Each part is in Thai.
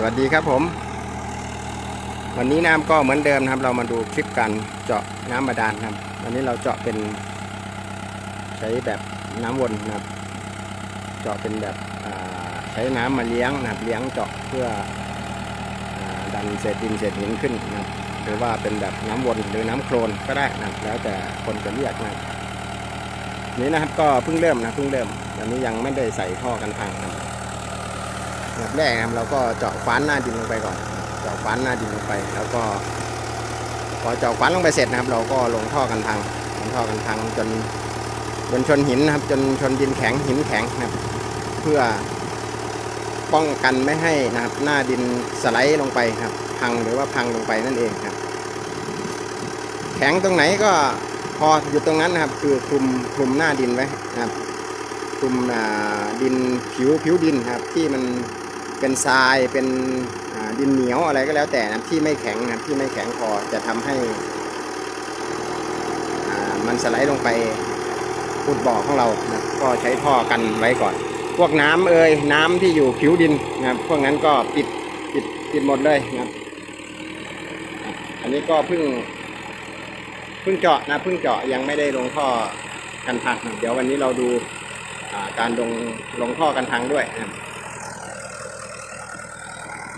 สวัสดีครับผม วันนี้น้ำก็เหมือนเดิมนะครับ เรามาดูคลิปการเจาะน้ำบาดาลครับ วันนี้เราเจาะเป็น ใช้แบบน้ำวนนะครับ เจาะเป็นแบบใช้น้ำมาเลี้ยงนะครับเลี้ยงเจาะเพื่ออดันเศษดินเศษหินขึ้นนะครับหรือว่าเป็นแบบน้ำวนหรือน้ำโคลนก็ได้นะครับแล้วแต่คนจะเรียกนะครับนี้นะครับก็เพิ่งเริ่มนะเพิ่งเริ่มวันนี้ยังไม่ได้ใส่ท่อกันพังนะครับ อันดับแรกนะครับเราก็เจาะคว้านหน้าดินลงไปก่อน เจาะคว้านหน้าดินลงไป แล้วก็พอเจาะคว้านลงไปเสร็จนะครับ เราก็ลงท่อกันพังลงท่อกันพังจนจนชนหินนะครับ จนชนดินแข็งหินแข็งนะครับ เพื่อป้องกันไม่ให้นะครับ หน้าดินสไลด์ลงไปครับ พังหรือว่าพังลงไปนั่นเองครับ แข็งตรงไหนก็พออยู่ตรงนั้นนะครับ คือคลุมคลุมหน้าดินไว้นะครับคลุมดินผิวผิวดินครับที่มัน เป็นทรายเป็นดินเหนียวอะไรก็แล้วแต่นะที่ไม่แข็งนะที่ไม่แข็งพอจะทำให้มันสไลด์ลงไปอุดบ่อของเรานะก็ใช้ท่อกันไว้ก่อน พวกน้ำเอ่ยน้ำที่อยู่ผิวดินนะพวกนั้นก็ปิดปิดปิดหมดเลยนะอันนี้ก็เพิ่งเพิ่งเจาะนะเพิ่งเจาะยังไม่ได้ลงท่อกันพังเดี๋ยววันนี้เราดูการลงลงท่อกันทางด้วยนะ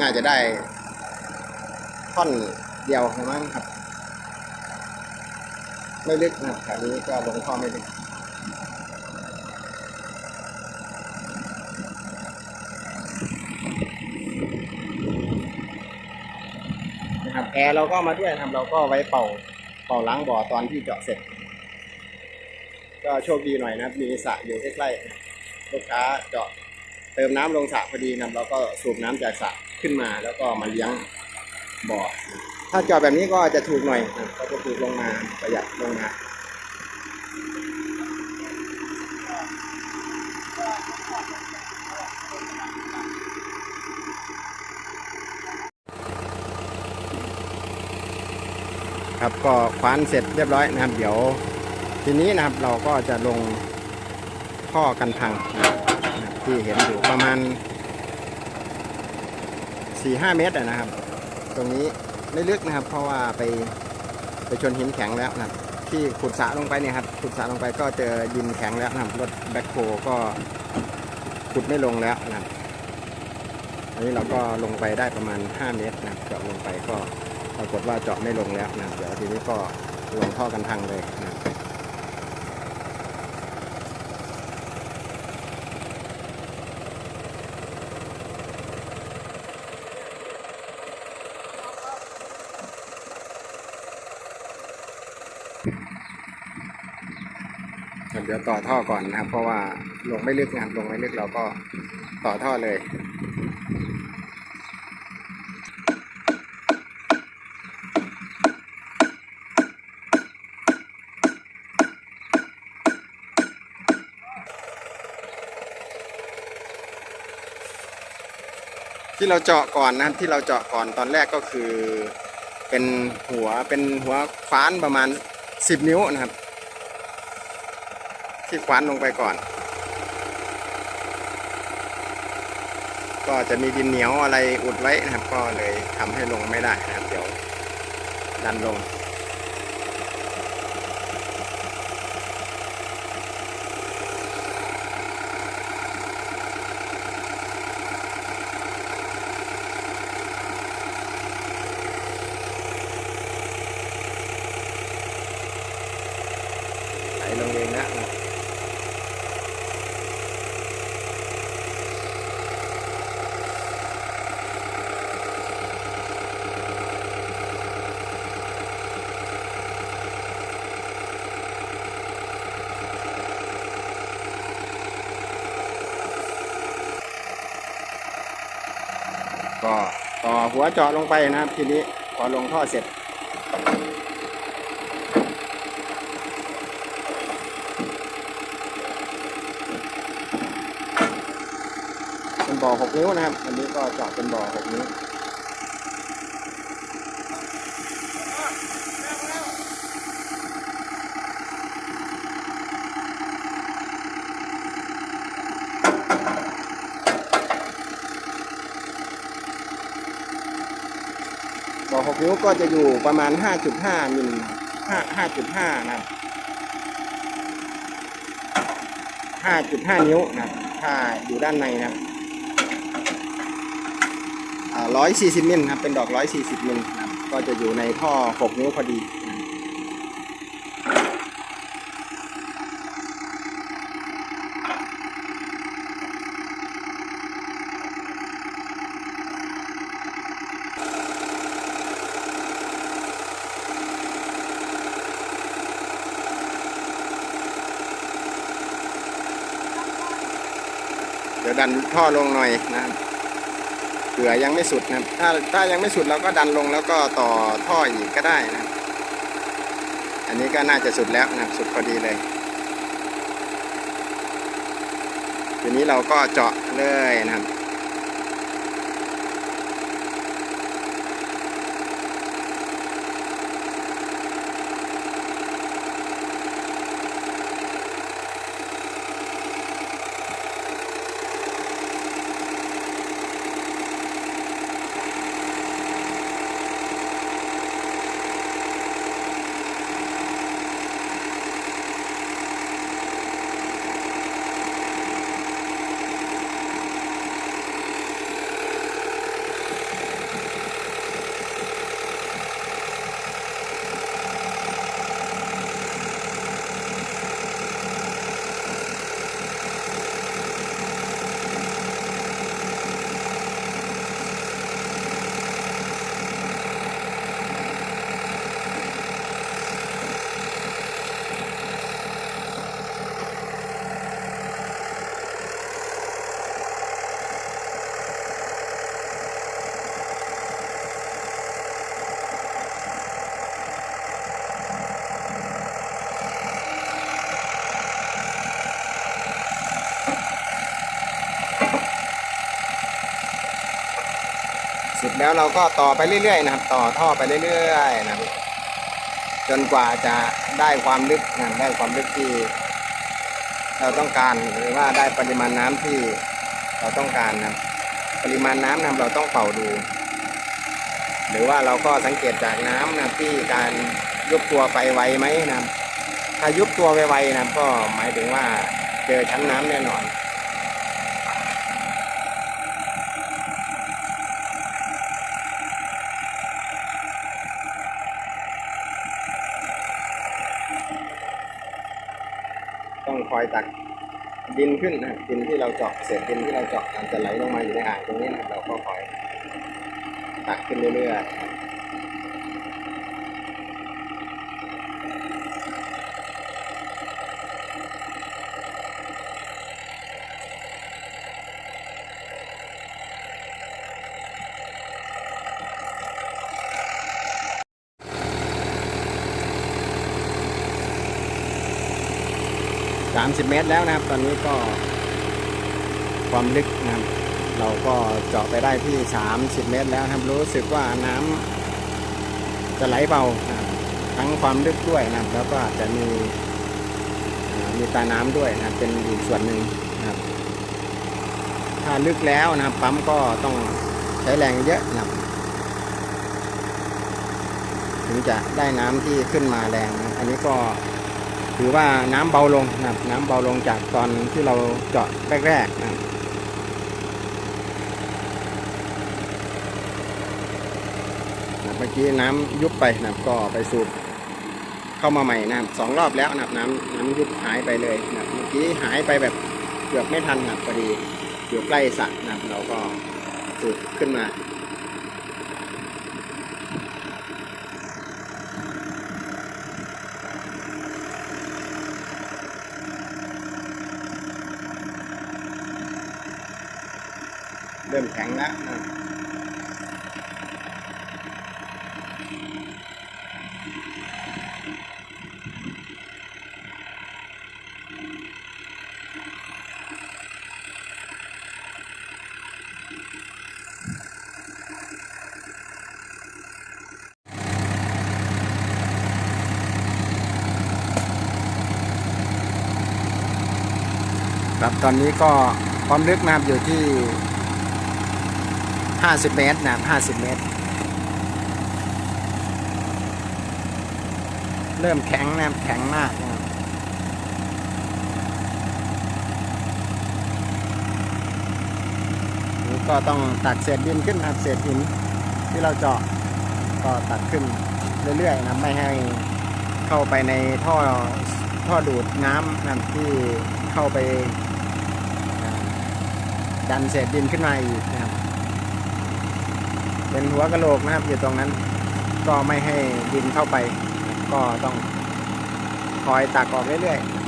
น่าจะได้ท่อนเดียวนะมั้งครับ ไม่ลึกนะครับแถวนี้ก็ลงท่อไม่ลึกนะครับแอร์เราก็มาด้วยนะครับ เราก็ไว้เป่าเป่าล้างบ่อตอนที่เจาะเสร็จ ก็โชคดีหน่อยนะครับ มีสระอยู่ใกล้ๆลูกค้าเจาะเติมน้ำลงสระพอดีนะครับแล้วก็สูบน้ำจากสระ ขึ้นมาแล้วก็มาเลี้ยงบ่อ ถ้าจาะแบบนี้ก็จะถูกหน่อยนะครับก็จะถูกลงมาประหยัดลงมาครับก็คว้านเสร็จเรียบร้อยนะครับ เดี๋ยวทีนี้นะครับเราก็จะลงท่อกันพังนะที่เห็นอยู่ประมาณ 4-5เมตรอะนะครับ ตรงนี้ไม่ลึกนะครับ เพราะว่าไปไปชนหินแข็งแล้วนะครับที่ขุดสระลงไปเนี่ยครับขุดสระลงไปก็เจอดินแข็งแล้วนะครับรถแบ็คโฮก็ขุดไม่ลงแล้วนะครับอันนี้เราก็ลงไปได้ประมาณ 5 เมตรนะครับเจาะลงไปก็ปรากฏว่าเจาะไม่ลงแล้วนะครับเดี๋ยวทีนี้ก็ลงท่อกันพังเลยนะครับ ดี๋ยวต่อท่อก่อนนะครับ เพราะว่าลงไม่ลึกนะครับลงไม่ลึกเราก็ต่อท่อเลยที่เราเจาะก่อนนะครับที่เราเจาะก่อนตอนแรกก็คือเป็นหัวเป็นหัวฟ้านประมาณ 10 นิ้วนะครับ ที่คว้านลงไปก่อน ก็จะมีดินเหนียวอะไรอุดไว้นะครับ ก็เลยทำให้ลงไม่ได้นะครับ เดี๋ยวดันลง ไหลลงเองแล้วนะ ก็ต่อหัวเจาะลงไปนะครับ ทีนี้พอลงท่อเสร็จ เป็นบ่อหกนิ้วนะครับ อันนี้ก็เจาะเป็นบ่อหกนิ้ว หกนิ้วก็จะอยู่ประมาณ 5.5มิล5.5 นะครับ5.5 นิ้วนะครับ ถ้าอยู่ด้านในนะครับ140 มิลครับ เป็นดอก 140 มิลนะครับ ก็จะอยู่ในท่อ 6 นิ้วพอดีนะครับเดี๋ ยวดันท่อลงหน่อยนะครับเผื่อยังไม่สุดนะครับ ถ้าถ้ายังไม่สุดเราก็ดันลงแล้วก็ต่อท่ออีกก็ได้นะ อันนี้ก็น่าจะสุดแล้วนะสุดพอดีเลย ทีนี้เราก็เจาะเลยนะครับ แล้วเราก็ต่อไปเรื่อยๆนะครับ ต่อท่อไปเรื่อยๆนะครับจนกว่าจะได้ความลึกนะได้ความลึกที่ เราต้องการหรือว่าได้ปริมาณน้ำที่เราต้องการนะปริมาณน้ำนะครับเราต้องเป่าดู หรือว่าเราก็สังเกตจากน้ำนะที่การยุบตัวไปไวไหมนะถ้ายุบตัวไวๆนะก็หมายถึงว่าเจอชั้นน้ำแน่นอน ต้องคอยตักดินขึ้นนะดินที่เราเจาะเศษดินที่เราเจาะมันจะไหลลงมาอยู่ในอ่างตรงนี้นะเราก็คอยตักขึ้นเรื่อยๆ 30 เมตรแล้วนะครับ ตอนนี้ก็ความลึกนะครับ เราก็เจาะไปได้ที่ 30 เมตรแล้วนะครับ รู้สึกว่าน้ำจะไหลเบานะครับทั้งความลึกด้วยนะครับ แล้วก็อาจจะมีมีตาน้ำด้วยนะครับ เป็นอีกส่วนหนึ่งนะครับ ถ้าลึกแล้วนะครับ ปั๊มก็ต้องใช้แรงเยอะนะครับ ถึงจะได้น้ำที่ขึ้นมาแรง อันนี้ก็ ถือว่าน้ำเบาลงนะครับน้ำเบาลงจากตอนที่เราเจาะแรกๆนะครับเมื่อกี้น้ำยุบไปนะครับก็ไปสูบเข้ามาใหม่นะครับสองรอบแล้วนะครับน้ำน้ำยุบหายไปเลยนะครับเมื่อกี้หายไปแบบเกือบไม่ทันนะครับพอดีอยู่ใกล้สระนะครับเราก็สูบขึ้นมา มแข็งแล้วครับครับตอนนี้ก็ความลึกนะครับอยู่ที่ 50 เมตรนะ50 เมตร เริ่มแข็งนะแข็งมากนะนี่ก็ต้องตักเศษดินขึ้นนะครับเศษหินที่เราเจาะก็ตักขึ้นเรื่อยๆนะไม่ให้เข้าไปในท่อท่อดูดน้ำนะที่เข้าไปดันเศษดินขึ้นมาอีกนะ เป็นหัวกะโหลกนะครับ อยู่ตรงนั้น ก็ไม่ให้ดินเข้าไป ก็ต้องคอยตักออกเรื่อยๆ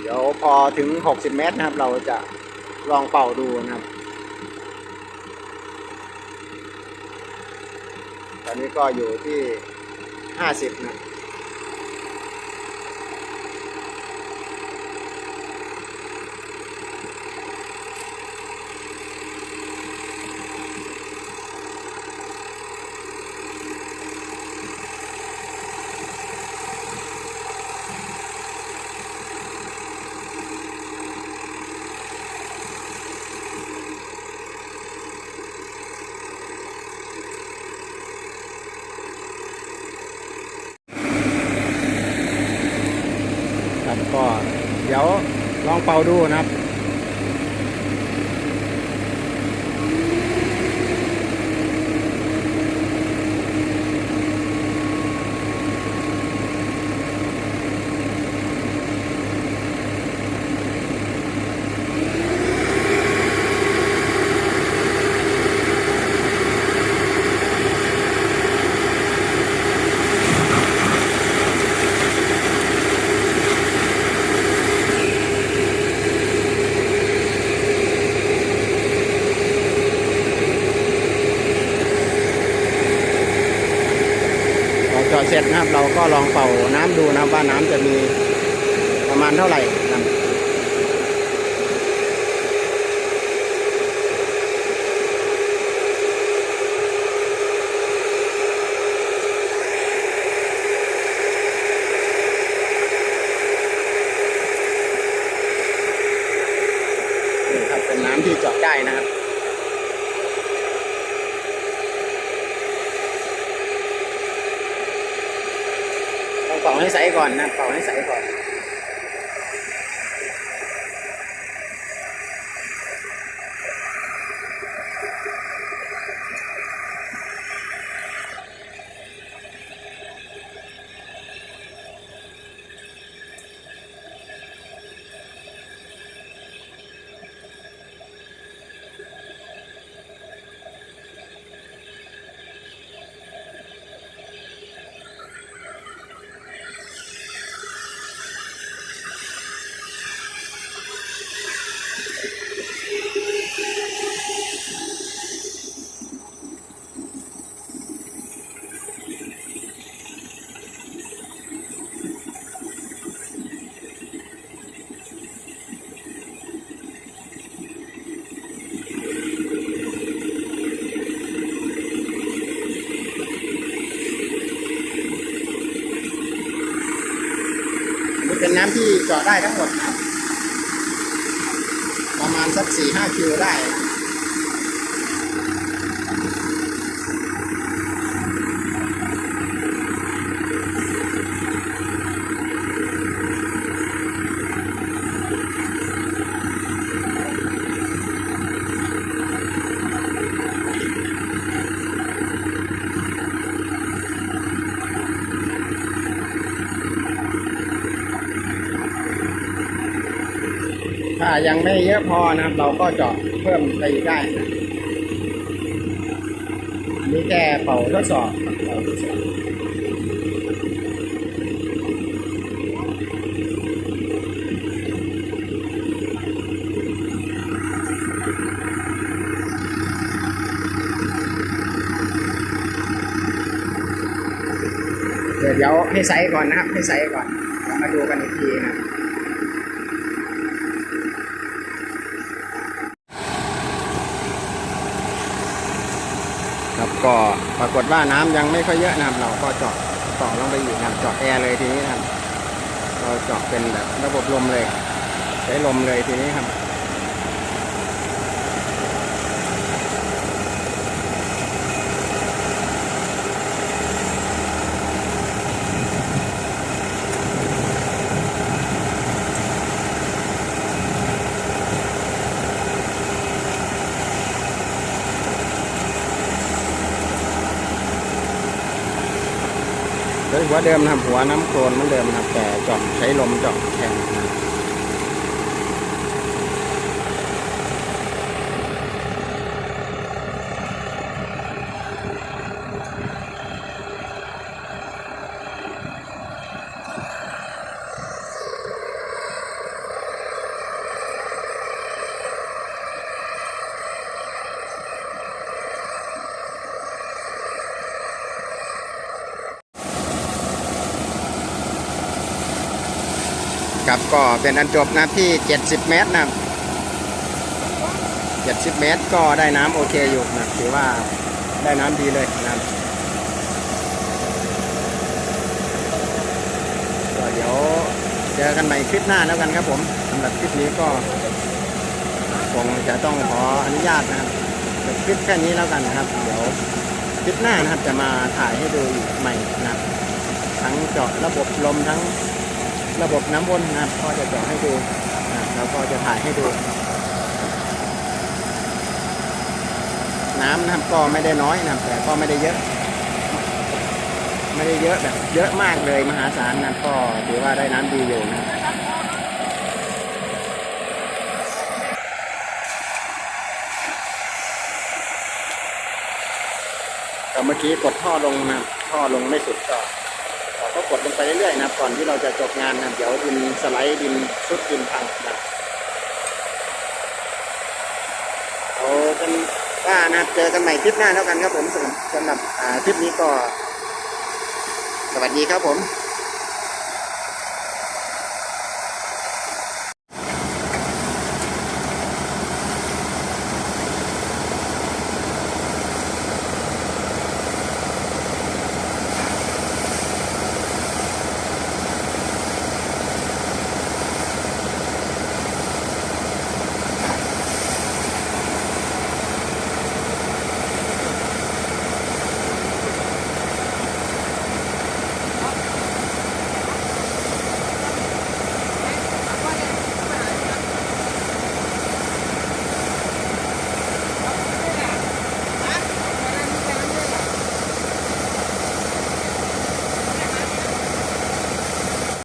เดี๋ยวพอถึง 60 เมตรนะครับ เราจะลองเป่าดูนะครับ ตอนนี้ก็อยู่ที่ 50 นะ ครับก็เดี๋ยวลองเป่า ดูนะครับ เราเจาะเสร็จนะครับ เรา ก็ลองเป่าน้ำดูนะว่าน้ำจะมีประมาณเท่าไหร่นะครับนี่ครับเป็นน้ำที่เจาะได้นะครับ ต้องเป่าให้ใส ก่อนนะ จาะได้ทั้งหมดนะประมาณสักสี่ห้าคิวได้ ถ้า ยังไม่เยอะพอนะครับ เราก็เจาะเพิ่มไปอีกได้นะอันนี่แค่เป่าทดสอบเป่าทดสอบเดี๋ยวเดี๋ยวให้ใสก่อนนะครับให้ใส่ก่อนมาดูกันอีกทีนะครับ ครับ ก็ปรากฏว่าน้ำยังไม่ค่อยเยอะนะครับ เราก็เจาะต่อลงไปอีกนะครับเจาะแอร์เลยทีนี้นะครับ เราเจาะเป็นแบบระบบลมเลย ใช้ลมเลยทีนี้ครับ หัวเดิมนะครับหัวน้ำโคลนเหมือนเดิมนะครับ แต่เจาะใช้ลมเจาะแทน ก็เป็นอันจบนะที่ 70 เมตรนะ70 เมตรก็ได้น้ำโอเคอยู่นะถือว่าได้น้ำดีเลยนะครับก็เดี๋ยวเจอกันใหม่คลิปหน้าแล้วกันครับผมสำหรับคลิปนี้ก็คงจะต้องขออนุญาตนะครับจบคลิปแค่นี้แล้วกันนะครับ เดี๋ยวคลิปหน้านะครับจะมาถ่ายให้ดูอีกใหม่นะครับทั้งเจาะระบบลมทั้ง ระบบน้ำวนนะครับก็จะเจาะให้ดูนะแล้วก็จะถ่ายให้ดู น้ำนะครับก็ไม่ได้น้อยนะแต่ก็ไม่ได้เยอะ ไม่ได้เยอะแบบเยอะมากเลยมหาศาลนะก็ถือว่าได้น้ำดีอยู่นะครับก็เมื่อกี้กดท่อลงนะท่อลงไม่สุดก็ ก็กดลงไปเรื่อยๆนะก่อนที่เราจะจบงานนะเดี๋ยวดินสไลด์ดินชุดดินพังนะโอ้เป็นว่านะเจอกันใหม่คลิปหน้าแล้วกันครับผมสำหรับคลิปนี้ก็ สวัสดีครับผม